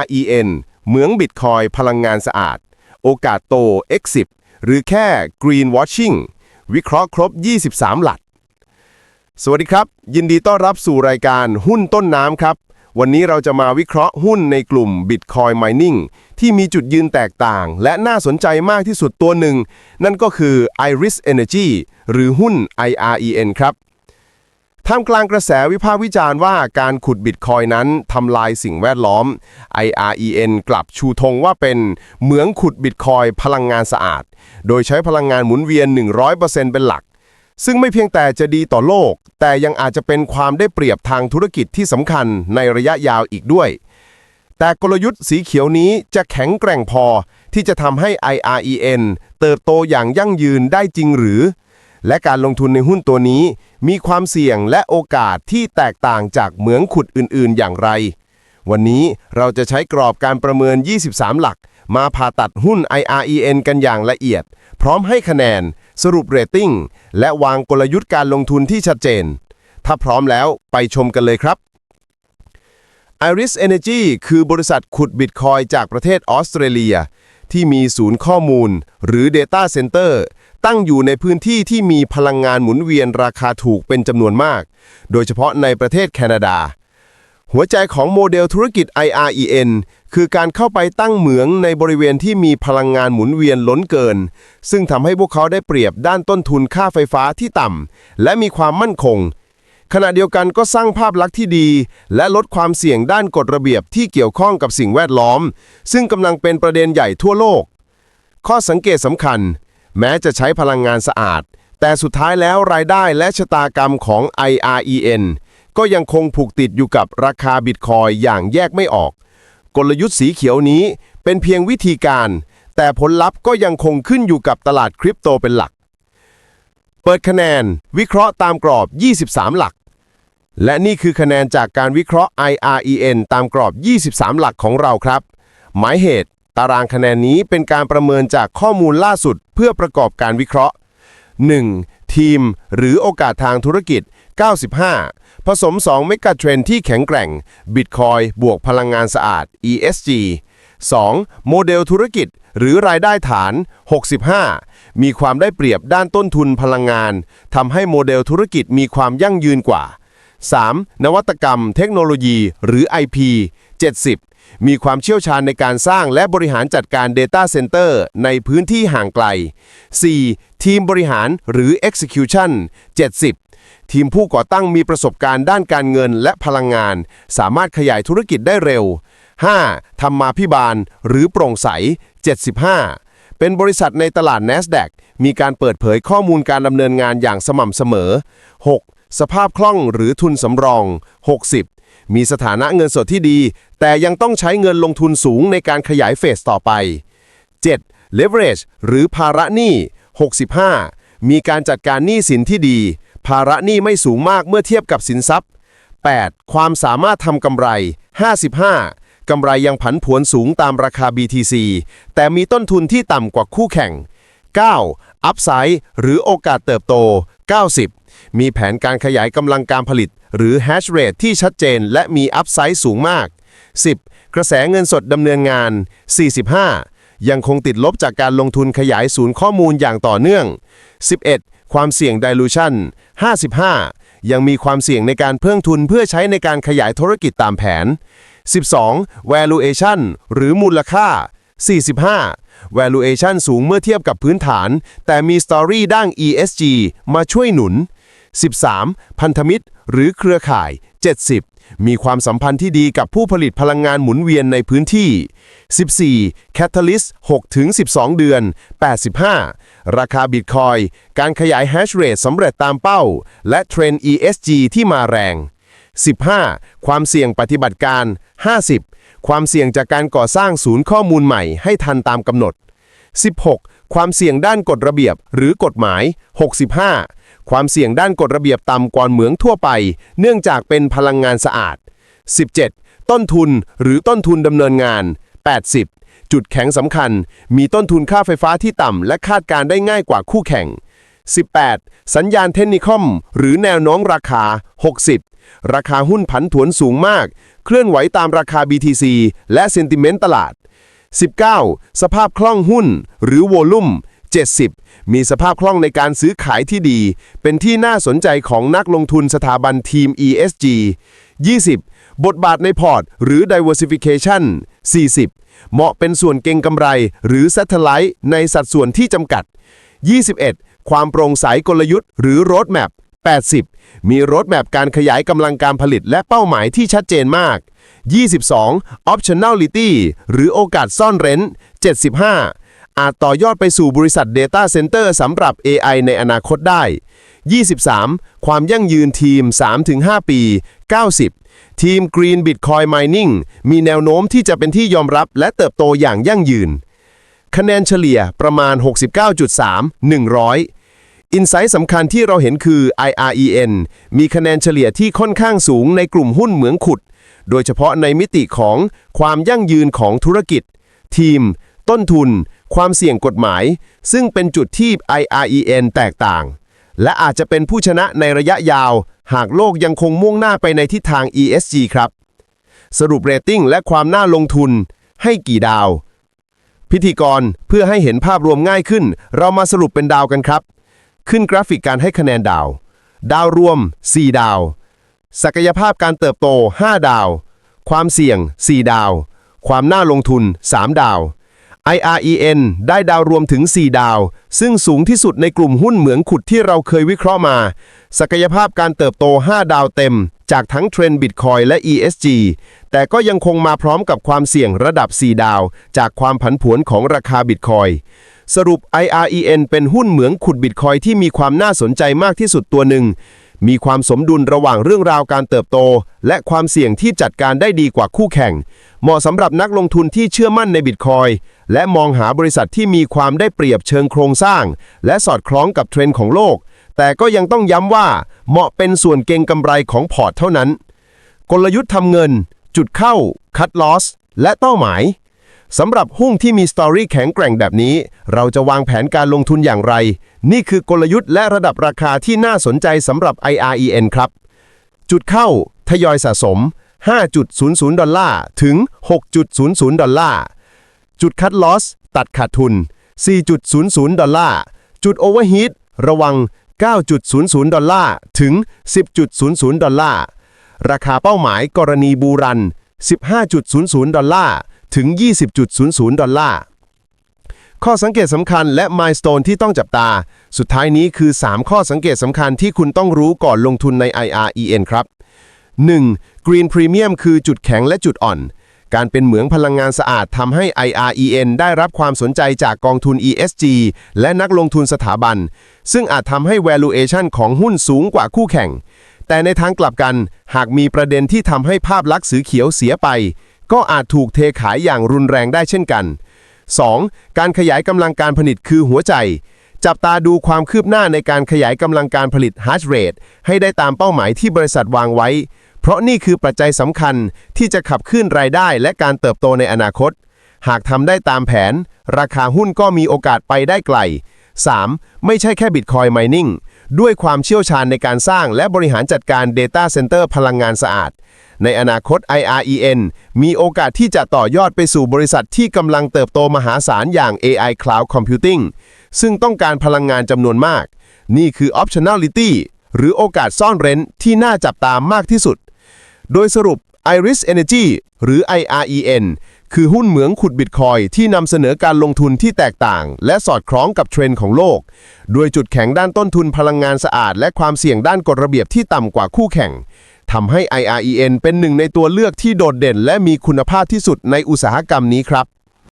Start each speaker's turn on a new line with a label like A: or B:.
A: REN เหมืองบิตคอยพลังงานสะอาด โอกาสโต X10 หรือแค่ Green Washing วิเคราะห์ครบ 23 หลัก สวัสดีครับ ยินดีต้อนรับสู่รายการหุ้นต้นน้ำครับ วันนี้เราจะมาวิเคราะห์หุ้นในกลุ่ม Bitcoin Mining ที่มีจุดยืนแตกต่าง และน่าสนใจมากที่สุดตัวหนึ่ง นั่นก็คือ Iris Energy หรือหุ้น IREN ครับ ท่ามกลางกระแสวิพากษ์วิจารณ์ว่าการขุดบิตคอยนั้นทำลายสิ่งแวดล้อม IREN กลับชูธงว่าเป็นเหมืองขุดบิตคอยพลังงานสะอาด โดยใช้พลังงานหมุนเวียน 100%เป็นหลัก ซึ่งไม่เพียงแต่จะดีต่อโลก แต่ยังอาจจะเป็นความได้เปรียบทางธุรกิจที่สำคัญในระยะยาวอีกด้วย แต่กลยุทธ์สีเขียวนี้จะแข็งแกร่งพอที่จะทำให้ IREN เติบโตอย่างยั่งยืนได้จริงหรือ และการลงทุนในหุ้นตัวนี้ มีความเสี่ยงและโอกาสที่แตกต่างจากเหมืองขุดอื่นๆ อย่างไร วันนี้เราจะใช้กรอบการประเมิน 23 หลัก มาผ่าตัดหุ้น IREN กันอย่างละเอียด พร้อมให้คะแนน สรุปเรตติ้ง และวางกลยุทธ์การลงทุนที่ชัดเจน ถ้าพร้อมแล้วไปชมกันเลยครับ Iris Energy คือบริษัทขุดบิตคอยจากประเทศออสเตรเลีย ที่มีศูนย์ข้อมูล หรือ Data Center ตั้งอยู่ในพื้นที่ที่มีพลังงานหมุนเวียนราคาถูกเป็นจำนวนมาก โดยเฉพาะในประเทศแคนาดา หัวใจของโมเดลธุรกิจ IREN คือการเข้าไปตั้งเหมืองในบริเวณที่มีพลังงานหมุนเวียนล้นเกิน ซึ่งทำให้พวกเขาได้เปรียบด้านต้นทุนค่าไฟฟ้าที่ต่ำและมีความมั่นคง ขณะเดียวกันก็สร้างภาพลักษณ์ที่ดี และลดความเสี่ยงด้านกฎระเบียบที่เกี่ยวข้องกับสิ่งแวดล้อม ซึ่งกำลังเป็นประเด็นใหญ่ทั่วโลก ข้อสังเกตสำคัญ แม้จะใช้พลังงานสะอาด แต่สุดท้ายแล้วรายได้และชะตากรรมของ IREN ก็ยังคงผูกติดอยู่กับราคาบิตคอยอย่างแยกไม่ออก กลยุทธ์สีเขียวนี้เป็นเพียงวิธีการ แต่ผลลัพธ์ก็ยังคงขึ้นอยู่กับตลาดคริปโตเป็นหลัก เปิดคะแนน วิเคราะห์ตามกรอบ 23 หลัก และนี่คือคะแนนจากการวิเคราะห์ IREN ตามกรอบ 23 หลักของเราครับ หมายเหตุ ตารางคะแนนนี้เป็นการประเมินจากข้อมูลล่าสุดเพื่อประกอบการวิเคราะห์ 1. ทีม หรือโอกาสทางธุรกิจ 95 ผสม 2 เมกะเทรนที่แข็งแกร่ง Bitcoin บวกพลังงานสะอาด ESG 2. โมเดลธุรกิจ หรือรายได้ฐาน 65 มีความได้เปรียบด้านต้นทุนพลังงานทำให้โมเดลธุรกิจมีความยั่งยืนกว่า 3. นวัตกรรม เทคโนโลยี หรือ IP 70 มีความเชี่ยวชาญในการสร้างและบริหารจัดการ Data Center ในพื้นที่ห่างไกล 4. ทีมบริหารหรือ Execution 70 ทีมผู้ก่อตั้งมีประสบการณ์ด้านการเงินและพลังงาน สามารถขยายธุรกิจได้เร็ว 5. ธรรมาพิบาล หรือโปร่งใส 75 เป็นบริษัทในตลาด NASDAQ มีการเปิดเผยข้อมูลการดำเนินงานอย่างสม่ำเสมอ 6. สภาพคล่องหรือทุนสำรอง 60 มีสถานะเงินสดที่ดี แต่ยังต้องใช้เงินลงทุนสูงในการขยายเฟสต่อไป 7. leverage หรือภาระหนี้ 65 มีการจัดการหนี้สินที่ดี ภาระหนี้ไม่สูงมากเมื่อเทียบกับสินทรัพย์ 8. ความสามารถทำกำไร 55 กำไรยังผันผวนสูงตามราคา BTC แต่มีต้นทุนที่ต่ำกว่าคู่แข่ง 9. อัพไซด์หรือโอกาสเติบโต 90 มีแผนการขยายกำลังการผลิต หรือ hash rate ที่ชัดเจน และมีอัพไซด์สูงมาก 10. กระแสเงินสดดำเนินงาน 45 ยังคงติดลบจากการลงทุนขยายศูนย์ข้อมูลอย่างต่อเนื่อง 11. ความเสี่ยง dilution 55 ยังมีความเสี่ยงในการเพิ่มทุนเพื่อใช้ในการขยายธุรกิจตามแผน 12. valuation หรือมูลค่า 45 valuation สูงเมื่อเทียบกับพื้นฐาน แต่มีสตอรี่ด้าน ESG มาช่วยหนุน 13. พันธมิตร หรือเครือข่าย 70 มีความสัมพันธ์ที่ดีกับผู้ผลิตพลังงานหมุนเวียนในพื้นที่ 14. Catalyst 6-12 เดือน 85 ราคาบิตคอยการขยาย hash rate สำเร็จตามเป้า และเทรนด์ ESG ที่มาแรง 15. ความเสี่ยงปฏิบัติการ 50 ความเสี่ยงจากการก่อสร้างศูนย์ข้อมูลใหม่ให้ทันตามกำหนด 16. ความเสี่ยงด้านกฎระเบียบหรือกฎหมาย 65 ความเสี่ยงด้านกฎระเบียบต่ำกว่าเหมืองทั่วไป เนื่องจากเป็นพลังงานสะอาด 17. ต้นทุนหรือต้นทุนดำเนินงาน 80 จุดแข็งสำคัญ มีต้นทุนค่าไฟฟ้าที่ต่ำและคาดการได้ง่ายกว่าคู่แข่ง 18 สัญญาณเทคนิคอม หรือแนวโน้มราคา 60 ราคาหุ้นผันผวนสูงมาก เคลื่อนไหวตามราคา BTC และเซนติเมนต์ตลาด 19. สภาพคล่องหุ้น หรือโวลุ่ม 70 มีสภาพคล่องในการซื้อขายที่ดี เป็นที่น่าสนใจของนักลงทุนสถาบันทีม ESG 20. บทบาทในพอร์ต หรือ diversification 40 เหมาะเป็นส่วนเก่งกำไร หรือ satellite ในสัดส่วนที่จำกัด 21. ความโปร่งใสกลยุทธ์ หรือ roadmap 80 มีรถแมปการขยายกำลังการผลิตและเป้าหมายที่ชัดเจนมาก 22. optionality หรือโอกาสซ่อนเร้น 75 อาจต่อยอดไปสู่บริษัท Data Center สำหรับ AI ในอนาคตได้ 23. ความยั่งยืนทีม 3-5 ปี 90 ทีม Green Bitcoin Mining มีแนวโน้มที่จะเป็นที่ยอมรับและเติบโตอย่างยั่งยืน คะแนนเฉลี่ยประมาณ 69.3 100 อินไซต์สำคัญที่เราเห็นคือ IREN มีคะแนนเฉลี่ยที่ค่อนข้างสูงในกลุ่มหุ้นเหมืองขุด โดยเฉพาะในมิติของความยั่งยืนของธุรกิจ ทีม ต้นทุน ความเสี่ยงกฎหมาย ซึ่งเป็นจุดที่ IREN แตกต่าง และอาจจะเป็นผู้ชนะในระยะยาว หากโลกยังคงมุ่งหน้าไปในทิศทาง ESG ครับ สรุปเรตติ้งและความน่าลงทุน ให้กี่ดาว พิธีกรเพื่อให้เห็นภาพรวมง่ายขึ้น เรามาสรุปเป็นดาวกันครับ ขึ้นกราฟิกการให้คะแนนดาว ดาวรวม 4 ดาว ศักยภาพการเติบโต 5 ดาว ความเสี่ยง 4 ดาว ความน่าลงทุน 3 ดาว IREN ได้ดาวรวมถึง 4 ดาว ซึ่งสูงที่สุดในกลุ่มหุ้นเหมืองขุดที่เราเคยวิเคราะห์มา ศักยภาพการเติบโต 5 ดาวเต็ม จากทั้งเทรนด์ Bitcoin และ ESG แต่ก็ยังคงมาพร้อมกับความเสี่ยงระดับ 4 ดาว จากความผันผวนของราคา Bitcoin สรุป IREN เป็นหุ้นเหมืองขุด Bitcoin ที่มีความน่าสนใจมากที่สุดตัวหนึ่ง มีความสมดุลระหว่างเรื่องราวการเติบโต และความเสี่ยงที่จัดการได้ดีกว่าคู่แข่ง เหมาะสำหรับนักลงทุนที่เชื่อมั่นในบิตคอยและมองหาบริษัทที่มีความได้เปรียบเชิงโครงสร้าง และสอดคล้องกับเทรนด์ของโลก แต่ก็ยังต้องย้ำว่าเหมาะเป็นส่วนเก่งกำไรของพอร์ตเท่านั้น กลยุทธ์ทำเงิน จุดเข้า คัดลอส และเป้าหมาย สำหรับหุ้นที่มีสตอรี่แข็งแกร่งแบบนี้ เราจะวางแผนการลงทุนอย่างไร นี่คือกลยุทธ์และระดับราคาที่น่าสนใจสำหรับ IREN ครับ จุดเข้า ทยอยสะสม 5.00 ดอลลาร์ ถึง 6.00 ดอลลาร์ จุดคัดลอส ตัดขาดทุน 4.00 ดอลลาร์ จุดโอเวอร์ฮีทระวัง 9.00 ดอลลาร์ ถึง 10.00 ดอลลาร์ ราคาเป้าหมายกรณีบูรัน 15.00 ดอลลาร์ ถึง 20.00 ดอลลาร์ ข้อสังเกตสำคัญและมายส o n e ที่ต้องจับตา สุดท้ายนี้คือ 3 ข้อสังเกตสำคัญที่คุณต้องรู้ก่อนลงทุนใน IREN ครับ 1. Green Premium คือจุดแข็งและจุดอ่อน การเป็นเหมืองพลังงานสะอาดทำให้ IREN ได้รับความสนใจจากกองทุน ESG และนักลงทุนสถาบัน ซึ่งอาจทำให้ valuation ของหุ้นสูงกว่าคู่แข่ง แต่ในทางกลับกัน หากมีประเด็นที่ทำให้ภาพลักษณ์สีเขียวเสียไป ก็อาจถูกเทขายอย่างรุนแรงได้เช่นกัน 2. การขยายกำลังการผลิตคือหัวใจ จับตาดูความคืบหน้าในการขยายกำลังการผลิต hash rate ให้ได้ตามเป้าหมายที่บริษัทวางไว้ เพราะนี่คือปัจจัยสำคัญที่จะขับเคลื่อนรายได้และการเติบโตในอนาคต หากทำได้ตามแผน ราคาหุ้นก็มีโอกาสไปได้ไกล 3. ไม่ใช่แค่ Bitcoin Mining ด้วยความเชี่ยวชาญในการสร้างและบริหารจัดการ Data Center พลังงานสะอาด ในอนาคต IREN มีโอกาสที่จะต่อยอดไปสู่บริษัทที่กำลังเติบโตมหาศาลอย่าง AI Cloud Computing ซึ่งต้องการพลังงานจำนวนมาก นี่คือ Optionality หรือโอกาสซ่อนเร้นที่น่าจับตามมากที่สุด โดยสรุป Iris Energy หรือ IREN คือหุ้นเหมืองขุดบิตคอยที่นำเสนอการลงทุนที่แตกต่าง และสอดคล้องกับเทรนด์ของโลกด้วยจุดแข็งด้านต้นทุนพลังงานสะอาด และความเสี่ยงด้านกฎระเบียบที่ต่ำกว่าคู่แข่ง ทำให้ IREN เป็นหนึ่งในตัวเลือกที่โดดเด่น และมีคุณภาพที่สุดในอุตสาหกรรมนี้ครับ